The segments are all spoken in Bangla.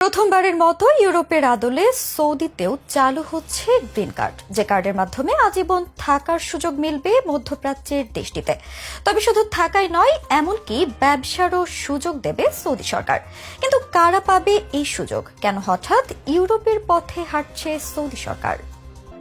প্রথমবারের মতো ইউরোপের আদলে সৌদিতেও চালু হচ্ছে গ্রিন কার্ড। যে কার্ডের মাধ্যমে আজীবন থাকার সুযোগ মিলবে মধ্যপ্রাচ্যের দেশটিতে। তবে শুধু থাকাই নয়, এমনকি ব্যবসারও সুযোগ দেবে সৌদি সরকার। কিন্তু কারা পাবে এই সুযোগ? কেন হঠাৎ ইউরোপের পথে হাঁটছে সৌদি সরকার?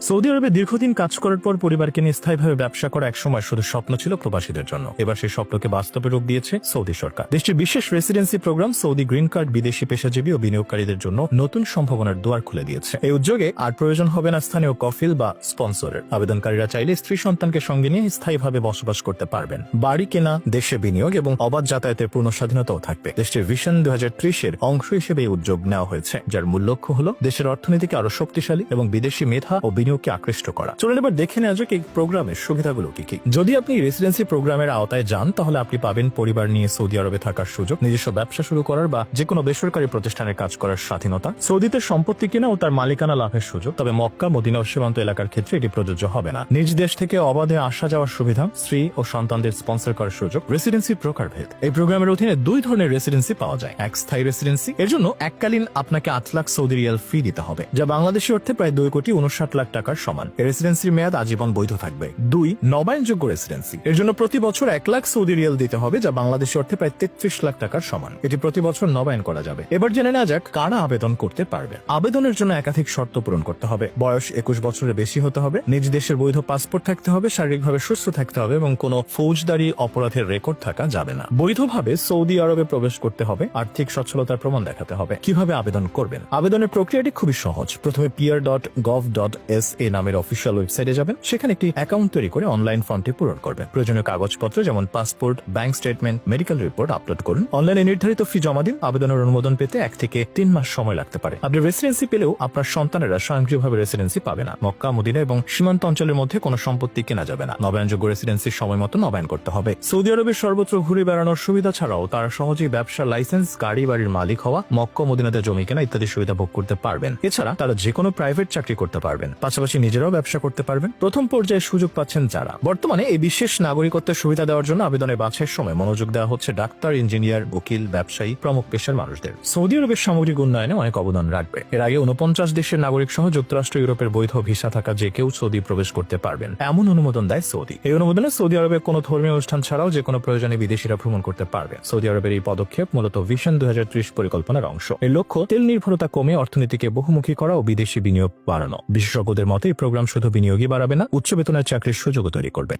সৌদি আরবে দীর্ঘদিন কাজ করার পর পরিবারকে নিয়ে স্থায়ীভাবে ব্যবসা করা একসময় শুধু স্বপ্ন ছিল প্রবাসীদের জন্য। এবার সেই স্বপ্নকে বাস্তবে রূপ দিয়েছে সৌদি সরকার। দেশটির বিশেষ residency program Saudi green card বিদেশি পেশাজীবী ও বিনিয়োগকারীদের জন্য নতুন সম্ভাবনার দুয়ার খুলে দিয়েছে। এই উদ্যোগে আর প্রয়োজন হবে না স্থানীয় কফিল বা স্পন্সরের। আবেদনকারীরা চাইলে স্ত্রী সন্তানকে সঙ্গে নিয়ে স্থায়ীভাবে বসবাস করতে পারবেন। বাড়ি কেনা, দেশে বিনিয়োগ এবং অবাধ যাতায়াতের পূর্ণ স্বাধীনতাও থাকবে। দেশটির ভিশন হাজার ত্রিশের অংশ হিসেবে এই উদ্যোগ নেওয়া হয়েছে, যার মূল লক্ষ্য হল দেশের অর্থনীতিকে আরও শক্তিশালী এবং বিদেশি মেধা ও বিনিয়োগকে আকৃষ্ট করা। চলুন এবার দেখে নেওয়া যাক এই প্রোগ্রামের সুবিধাগুলো কি কি। যদি আপনি রেসিডেন্সি প্রোগ্রামের আওতায় যান, তাহলে আপনি পাবেন পরিবার নিয়ে সৌদি আরবে থাকার সুযোগ, নিজস্ব ব্যবসা শুরু করার বা যে কোনো বেসরকারি প্রতিষ্ঠানের কাজ করার স্বাধীনতা, সৌদিতে সম্পত্তি কেনা ও তার মালিকানা লাভের সুযোগ। তবে মক্কা, মদিনা সীমান্ত এলাকার ক্ষেত্রে এটি প্রযোজ্য হবে না। নিজ দেশ থেকে অবাধে আসা যাওয়ার সুবিধা, স্ত্রী ও সন্তানদের স্পন্সর করার সুযোগ রেসিডেন্সি প্রকারভেদ। এই প্রোগ্রামের অধীনে দুই ধরনের রেসিডেন্সি পাওয়া যায়। এক স্থায়ী রেসিডেন্সি এর জন্য এককালীন আপনাকে আট লাখ সৌদি রিয়াল ফি দিতে হবে, যা বাংলাদেশি অর্থে প্রায় দুই কোটি উনষাট লাখ টাকার সমান। রেসিডেন্সির মেয়াদ আজীবন বৈধ থাকবে। দুই, নবায়নযোগ্য রেসিডেন্সি এর জন্য প্রতি বছর এক লাখ সৌদি রিয়াল দিতে হবে, যা বাংলাদেশি অর্থে প্রায় তেত্রিশ লাখ টাকার সমান। এটি প্রতি বছর নবায়ন করা যাবে। এবার জেনে নেওয়া যাক কারা আবেদন করতে পারবে। আবেদনের জন্য একাধিক শর্ত পূরণ করতে হবে। বয়স একুশ বছরের বেশি হতে হবে। নিজ দেশের বৈধ পাসপোর্ট থাকতে হবে, শারীরিকভাবে সুস্থ থাকতে হবে এবং কোনো ফৌজদারি অপরাধের রেকর্ড থাকা যাবে না। বৈধভাবে সৌদি আরবে প্রবেশ করতে হবে, আর্থিক সচ্ছলতার প্রমাণ দেখাতে হবে। কীভাবে আবেদন করবেন? আবেদনের প্রক্রিয়াটি খুবই সহজ। প্রথমে peer dot gov dot S A নামের অফিসিয়াল ওয়েবসাইটে যাবেন। সেখানে একটি অ্যাকাউন্ট তৈরি করে অনলাইন ফর্মটি পূরণ করবেন। প্রয়োজনীয় কাগজপত্র যেমন passport bank statement medical report upload করুন। অনলাইনে নির্ধারিত ফি জমা দিন। আবেদনের অনুমোদন পেতে এক থেকে তিন মাস সময় লাগতে পারে। আপনি রেসিডেন্সি পেলেও আপনার সন্তানেরা স্বয়ংক্রিয়ভাবে রেসিডেন্সি পাবে না। মক্কা, মদিনা এবং সীমান্ত অঞ্চলের মধ্যে কোনো সম্পত্তি কেনা যাবে না। নবায়নযোগ্য রেসিডেন্সির সময় মতো নবায়ন করতে হবে। সৌদি আরবের সর্বত্র ঘুরে বেড়ানোর সুবিধা ছাড়াও তারা সহজেই ব্যবসা লাইসেন্স গাড়ি বাড়ির মালিক হওয়া, মক্কা, মদিনাতে জমি কেনা ইত্যাদি সুবিধা ভোগ করতে পারবেন। এছাড়া তারা যে কোনো প্রাইভেট চাকরি করতে পারবেন। পাশাপাশি নিজেরাও ব্যবসা করতে পারবেন। প্রথম পর্যায়ে সুযোগ পাচ্ছেন যারা। বর্তমানে এই বিশেষ নাগরিকত্বের সুবিধা দেওয়ার জন্য আবেদনের বাছাইয়ের সময় মনোযোগ দেওয়া হচ্ছে ডাক্তার, ইঞ্জিনিয়ার, উকিল, ব্যবসায়ী, প্রমুখ পেশার মানুষদের। সৌদি আরবের সামগ্রিক উন্নয়নে অনেক অবদান রাখবে। এর আগে উনপঞ্চাশ দেশের নাগরিক সহ যুক্তরাষ্ট্র, ইউরোপের বৈধ ভিসা থাকা যে কেউ সৌদি প্রবেশ করতে পারবেন। এমন অনুমোদন দেয় সৌদি। এই অনুমোদনে সৌদি আরবের কোনো ধর্মীয় অনুষ্ঠান ছাড়াও যে কোনো প্রয়োজনে বিদেশিরা ভ্রমণ করতে পারবে সৌদি আরবের এই পদক্ষেপ মূলত ভিশন দুই হাজার ত্রিশ পরিকল্পনার অংশ। এর লক্ষ্য, তেল নির্ভরতা কমে অর্থনীতিকে বহুমুখী করা ও বিদেশি বিনিয়োগ বাড়ানো। বিশেষজ্ঞদের মতে এই প্রোগ্রাম শুধু বিনিয়োগই বাড়াবে না উচ্চ বেতনের চাকরির সুযোগও তৈরি করবে।